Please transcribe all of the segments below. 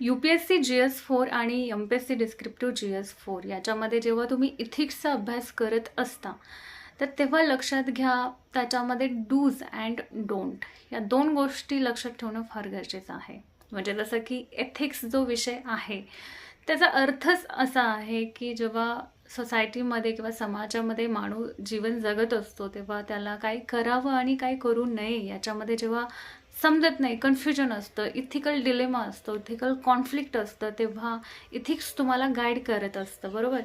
U P S C G S four आणि M P S C descriptive G S four याच्यामध्ये जेव्हा तुम्ही इथिक्सचा अभ्यास करत असता तर तेव्हा लक्षात घ्या त्याच्यामध्ये डूज अँड डोंट या दोन गोष्टी लक्षात ठेवणं फार गरजेचं आहे. म्हणजे जसं की एथिक्स जो विषय आहे त्याचा अर्थच असा आहे की जेव्हा सोसायटीमध्ये किंवा समाजामध्ये माणूस जीवन जगत असतो तेव्हा त्याला काय करावं आणि काय करू नये याच्यामध्ये जेव्हा समजत नाही कन्फ्युजन असतं इथिकल डिलेमा असतो इथिकल कॉन्फ्लिक्ट असतं तेव्हा इथिक्स तुम्हाला गाईड करत असतं बरोबर?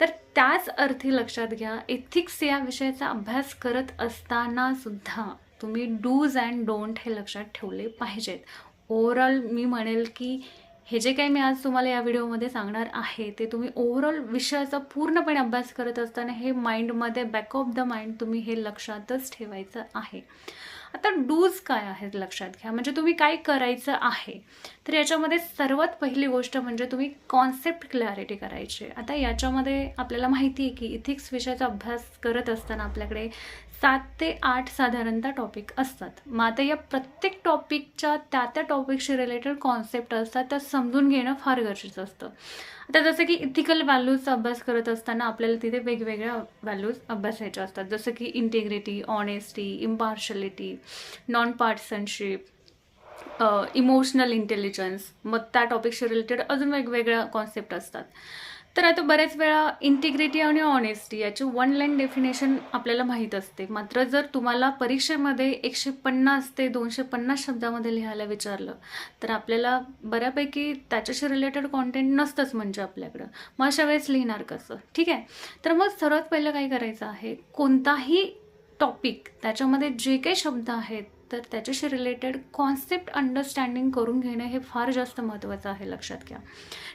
तर त्याच अर्थी लक्षात घ्या इथिक्स या विषयाचा अभ्यास करत असताना सुद्धा तुम्ही डूज अँड डोंट हे लक्षात ठेवले पाहिजेत. ओव्हरऑल मी म्हणेल की हे जे काही मी आज तुम्हाला या व्हिडिओमध्ये सांगणार आहे ते तुम्ही ओव्हरऑल विषयाचा पूर्णपणे अभ्यास करत असताना हे माइंडमध्ये बॅक ऑफ द माइंड तुम्ही हे लक्षातच ठेवायचं आहे. आता डूज काय आहेत लक्षात घ्या. म्हणजे तुम्ही काय करायचं आहे? तर याच्यामध्ये सर्वात पहिली गोष्ट म्हणजे तुम्ही कॉन्सेप्ट क्लॅरिटी करायची. आता याच्यामध्ये आपल्याला माहिती आहे की इथिक्स विषयाचा अभ्यास करत असताना आपल्याकडे सात ते आठ साधारणतः टॉपिक असतात. मग आता या प्रत्येक टॉपिकच्या त्या त्या टॉपिकशी रिलेटेड कॉन्सेप्ट असतात त्या समजून घेणं फार गरजेचं असतं. आता जसं की इथिकल व्हॅल्यूजचा अभ्यास करत असताना आपल्याला तिथे वेगवेगळ्या व्हॅल्यूज अभ्यासायच्या असतात. जसं की integrity honesty impartiality non partisanship emotional intelligence मग त्या टॉपिकशी रिलेटेड अजून वेगवेगळ्या कॉन्सेप्ट असतात. तर आता बऱ्याच वेळा इंटिग्रिटी आणि ऑनेस्टी याची वन लाईन डेफिनेशन आपल्याला माहीत असते. मात्र जर तुम्हाला परीक्षेमध्ये एकशे पन्नास ते दोनशे पन्नास शब्दामध्ये लिहायला विचारलं तर आपल्याला बऱ्यापैकी त्याच्याशी रिलेटेड कॉन्टेंट नसतंच म्हणजे आपल्याकडं. मग अशा वेळेस लिहिणार कसं? ठीक आहे? तर मग सर्वात पहिलं काय करायचं आहे? कोणताही टॉपिक त्याच्यामध्ये जे काही शब्द आहेत तर त्याच्याशी रिलेटेड कॉन्सेप्ट अंडरस्टँडिंग करून घेणं हे फार जास्त महत्त्वाचं आहे लक्षात घ्या.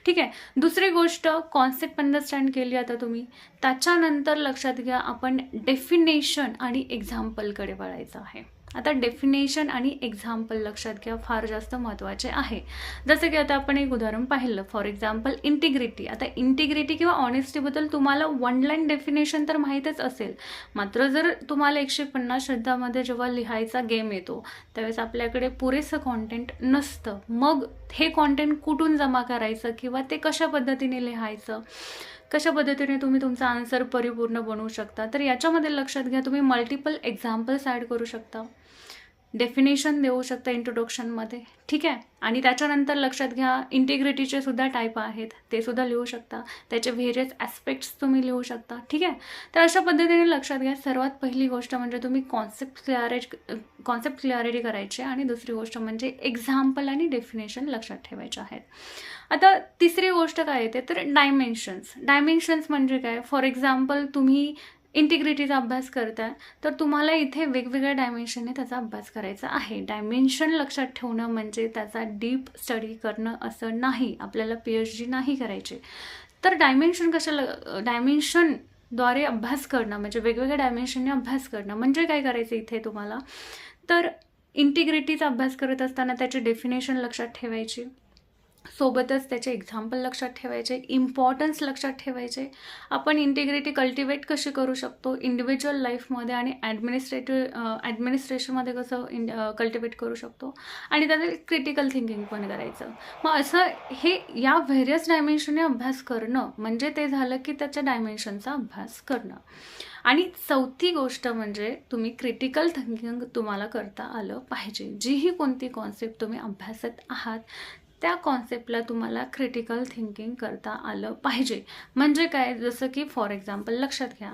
ठीक आहे दुसरी गोष्ट कॉन्सेप्ट अंडरस्टँड केली आता तुम्ही. त्याच्यानंतर लक्षात घ्या आपण डेफिनेशन आणि एक्झाम्पलकडे वळायचं आहे. आता डेफिनेशन आणि एक्झाम्पल लक्षात घ्या फार जास्त महत्त्वाचे आहे. जसं की आता आपण एक उदाहरण पाहिलं फॉर एक्झाम्पल इंटिग्रिटी आता इंटिग्रिटी किंवा ऑनेस्टीबद्दल तुम्हाला वन लाईन डेफिनेशन तर माहीतच असेल. मात्र जर तुम्हाला एकशे पन्नास शब्दामध्ये जेव्हा लिहायचा गेम येतो त्यावेळेस आपल्याकडे पुरेसं कॉन्टेंट नसतं. मग हे कॉन्टेंट कुठून जमा करायचं किंवा ते कशा पद्धतीने लिहायचं? कशा पद्धतीने तुम्ही तुमचा आन्सर परिपूर्ण बनवू शकता? तर याच्यामध्ये लक्षात घ्या तुम्ही मल्टिपल एक्झाम्पल्स ॲड करू शकता. डेफिनेशन देऊ शकता इंट्रोडक्शनमध्ये ठीक आहे? आणि त्याच्यानंतर लक्षात घ्या इंटिग्रिटीचे सुद्धा टाईप आहेत. ते सुद्धा लिहू शकता. त्याचे व्हेरियस ॲस्पेक्ट्स तुम्ही लिहू शकता. ठीक आहे? तर अशा पद्धतीने लक्षात घ्या सर्वात पहिली गोष्ट म्हणजे तुम्ही कॉन्सेप्ट क्लिअरेज कॉन्सेप्ट क्लिअरिटी करायची आणि दुसरी गोष्ट म्हणजे एक्झाम्पल आणि डेफिनेशन लक्षात ठेवायचे आहेत. आता तिसरी गोष्ट काय येते तर डायमेन्शन्स डायमेन्शन्स म्हणजे काय? फॉर एक्झाम्पल तुम्ही इंटिग्रिटीचा अभ्यास करताय तर तुम्हाला इथे वेगवेगळ्या डायमेन्शनने त्याचा अभ्यास करायचा आहे. डायमेन्शन लक्षात ठेवणं म्हणजे त्याचा डीप स्टडी करणं असं नाही. आपल्याला पी एच डी नाही करायचे. तर डायमेन्शन कशाला डायमेन्शनद्वारे अभ्यास करणं म्हणजे वेगवेगळ्या डायमेन्शनने अभ्यास करणं म्हणजे काय करायचं इथे तुम्हाला? तर इंटिग्रिटीचा अभ्यास करत असताना त्याची डेफिनेशन लक्षात ठेवायची. सोबतच त्याचे एक्झाम्पल लक्षात ठेवायचे इम्पॉर्टन्स लक्षात ठेवायचे. आपण इंटिग्रिटी कल्टिवेट कशी करू शकतो? इंडिव्हिज्युअल लाईफमध्ये आणि ॲडमिनिस्ट्रेटिव्ह ॲडमिनिस्ट्रेशनमध्ये कसं इंड कल्टिवेट करू शकतो? आणि त्याचं क्रिटिकल थिंकिंग पण करायचं. मग असं हे या व्हेरियस डायमेन्शनने अभ्यास करणं म्हणजे ते झालं की त्याच्या डायमेन्शनचा अभ्यास करणं. आणि चौथी गोष्ट म्हणजे तुम्ही क्रिटिकल थिंकिंग तुम्हाला करता आलं पाहिजे. जीही कोणती कॉन्सेप्ट तुम्ही अभ्यासत आहात त्या कॉन्सेप्टला तुम्हाला क्रिटिकल थिंकिंग करता आलं पाहिजे. म्हणजे काय? जसं की फॉर एक्झाम्पल लक्षात घ्या.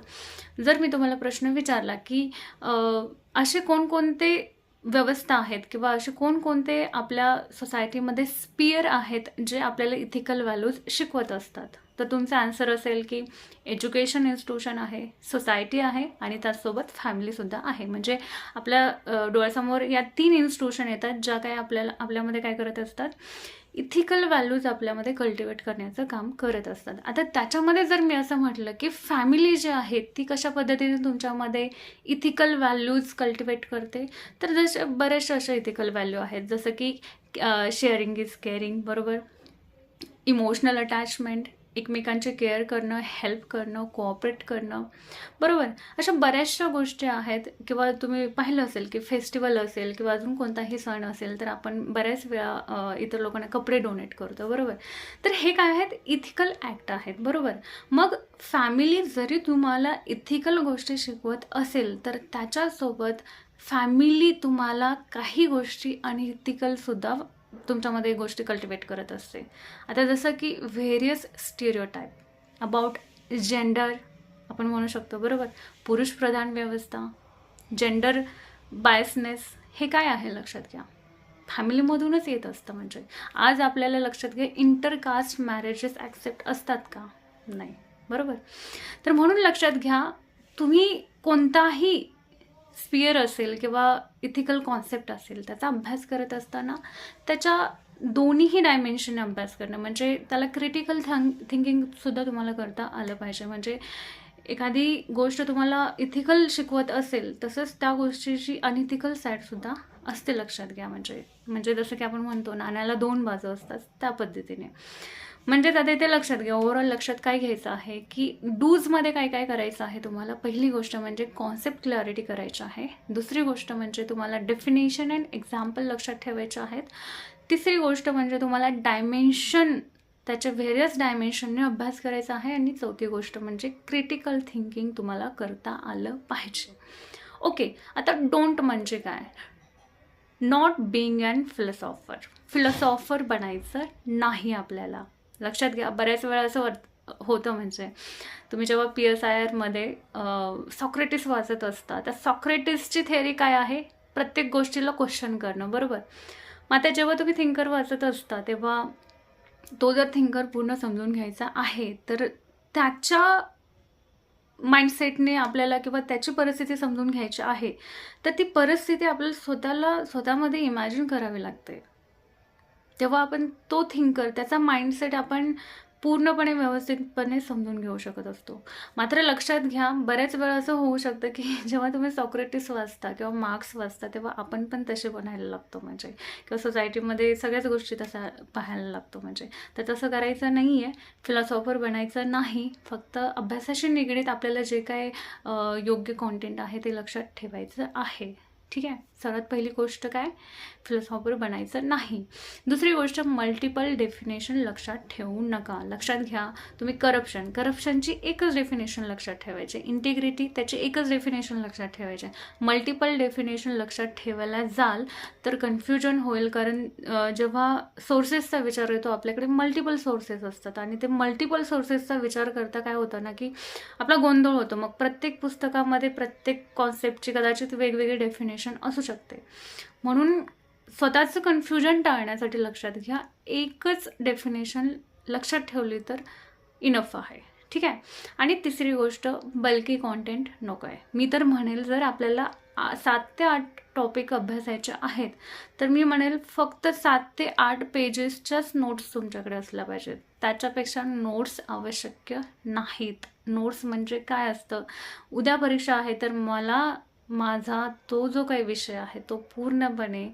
जर मी तुम्हाला प्रश्न विचारला की असे कोणकोणते व्यवस्था आहेत किंवा असे कोणकोणते आपल्या सोसायटीमध्ये स्पियर आहेत जे आपल्याला इथिकल व्हॅल्यूज शिकवत असतात? तर तुमचा आन्सर असेल की एज्युकेशन इन्स्टिट्यूशन आहे सोसायटी आहे आणि त्याचसोबत फॅमिलीसुद्धा आहे. म्हणजे आपल्या डोळ्यासमोर या तीन इन्स्टिट्यूशन येतात ज्या काही आपल्याला आपल्यामध्ये काय करत असतात? इथिकल व्हॅल्यूज आपल्यामध्ये कल्टिवेट करण्याचं काम करत असतात. आता त्याच्यामध्ये जर मी असं म्हटलं की फॅमिली जी आहे ती कशा पद्धतीने तुमच्यामध्ये इथिकल व्हॅल्यूज कल्टिवेट करते? तर जसे बरेचसे असे इथिकल व्हॅल्यू आहेत जसं की शेअरिंग इज केअरिंग बरोबर? इमोशनल अटॅचमेंट एकमेकांचे केअर करणं हेल्प करणं कोऑपरेट करणं. बरोबर? अशा बऱ्याचशा गोष्टी आहेत. किंवा तुम्ही पाहिलं असेल की फेस्टिवल असेल किंवा अजून कोणताही सण असेल तर आपण बऱ्याच वेळा इतर लोकांना कपडे डोनेट करतो. बरोबर? तर हे काय आहेत? इथिकल ॲक्ट आहेत. बरोबर? मग फॅमिली जरी तुम्हाला इथिकल गोष्टी शिकवत असेल तर त्याच्यासोबत फॅमिली तुम्हाला काही गोष्टी अनइथिकलसुद्धा तुमच्यामध्ये गोष्टी कल्टिवेट करत असते. आता जसं की व्हेरियस स्टिरिओटाईप अबाउट जेंडर आपण म्हणू शकतो बरोबर? पुरुष प्रधान व्यवस्था जेंडर बायसनेस हे काय आहे लक्षात घ्या. फॅमिलीमधूनच येत असतं म्हणजे. आज आपल्याला लक्षात घ्या इंटरकास्ट मॅरेजेस ॲक्सेप्ट असतात का? नाही. बरोबर? तर म्हणून लक्षात घ्या तुम्ही कोणताही स्पियर असेल किंवा इथिकल कॉन्सेप्ट असेल त्याचा अभ्यास करत असताना त्याच्या दोन्हीही डायमेन्शन अभ्यास करणं. म्हणजे त्याला क्रिटिकल थिंक थिंकिंगसुद्धा तुम्हाला करता आलं पाहिजे. म्हणजे एखादी गोष्ट तुम्हाला इथिकल शिकवत असेल तसंच त्या गोष्टीची अनइथिकल साईडसुद्धा असते लक्षात घ्या. म्हणजे म्हणजे जसं की आपण म्हणतो नाण्याला दोन बाजू असतात त्या पद्धतीने. म्हणजे आता इथे लक्षात घ्या. ओव्हरऑल लक्षात काय घ्यायचं आहे की डूजमध्ये काय काय करायचं आहे तुम्हाला? पहिली गोष्ट म्हणजे कॉन्सेप्ट क्लॅरिटी करायची आहे. दुसरी गोष्ट म्हणजे तुम्हाला डेफिनेशन अँड एक्झाम्पल लक्षात ठेवायचे आहेत. तिसरी गोष्ट म्हणजे तुम्हाला डायमेन्शन त्याच्या व्हेरियस डायमेन्शनने अभ्यास करायचा आहे. आणि चौथी गोष्ट म्हणजे क्रिटिकल थिंकिंग तुम्हाला करता आलं पाहिजे. ओके आता डोंट म्हणजे काय? Not being and philosopher philosopher बनायचं नाही आपल्याला. लक्षात घ्या बऱ्याच वेळा असं वर होतं म्हणजे. तुम्ही जेव्हा पी एस आय आरमध्ये सॉक्रेटिस वाचत असता त्या सॉक्रेटिसची थेअरी काय आहे? प्रत्येक गोष्टीला क्वेश्चन करणं बरोबर? मग आता जेव्हा तुम्ही थिंकर वाचत असता तेव्हा तो जर थिंकर पूर्ण समजून घ्यायचा आहे तर त्याच्या माइंडसेटने आपल्याला किंवा त्याची परिस्थिती समजून घ्यायची आहे तर ती परिस्थिती आपल्याला स्वतःला स्वतःमध्ये इमॅजिन करावी लागते. तेव्हा आपण तो थिंकर त्याचा माइंडसेट आपण पूर्णपणे व्यवस्थितपणे समजून घेऊ शकत असतो. मात्र लक्षात घ्या बऱ्याच वेळा असं होऊ शकतं की जेव्हा तुम्ही सॉक्रेटिस वाचता किंवा मार्क्स वाचता तेव्हा आपण पण तसे बनायला लागतो म्हणजे. किंवा सोसायटीमध्ये सगळ्याच गोष्टी तसा पाहायला लागतो म्हणजे. तर तसं करायचं नाही आहे फिलॉसॉफर बनायचं नाही फक्त अभ्यासाशी निगडीत आपल्याला जे काय योग्य कॉन्टेंट आहे ते लक्षात ठेवायचं आहे. ठीक आहे? सर्वात पहिली गोष्ट काय? फिलॉसॉफर बनायचं नाही. दुसरी गोष्ट मल्टिपल डेफिनेशन लक्षात ठेवू नका. लक्षात घ्या तुम्ही करप्शन करप्शनची एकच डेफिनेशन लक्षात ठेवायचे. इंटिग्रिटी त्याची एकच डेफिनेशन लक्षात ठेवायचे. मल्टिपल डेफिनेशन लक्षात ठेवायला जाल तर कन्फ्युजन होईल. कारण जेव्हा सोर्सेसचा विचार येतो आपल्याकडे मल्टिपल सोर्सेस असतात. आणि ते मल्टिपल सोर्सेसचा विचार करता काय होतं ना की आपला गोंधळ होतो. मग प्रत्येक पुस्तकामध्ये प्रत्येक कॉन्सेप्टची कदाचित वेगवेगळी डेफिनेशन असू शकते म्हणून स्वतःचं कन्फ्युजन टाळण्यासाठी लक्षात घ्या. एकच डेफिनेशन लक्षात ठेवली तर इनफ आहे. ठीक आहे? आणि तिसरी गोष्ट बल्की कॉन्टेंट नको आहे. मी तर म्हणेल जर आपल्याला सात ते आठ टॉपिक अभ्यासायचे आहेत तर मी म्हणेल फक्त सात ते आठ पेजेसच्याच नोट्स तुमच्याकडे असल्या पाहिजेत. त्याच्यापेक्षा नोट्स आवश्यक नाहीत. नोट्स म्हणजे काय असतं? उद्या परीक्षा आहे तर मला माझा तो जो काही विषय आहे तो पूर्णपणे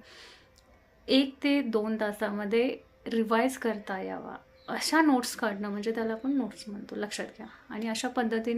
एक ते दोन तासामध्ये रिवाईज करता यावा. अशा नोट्स काढणं म्हणजे त्याला आपण नोट्स म्हणतो लक्षात घ्या. आणि अशा पद्धतीने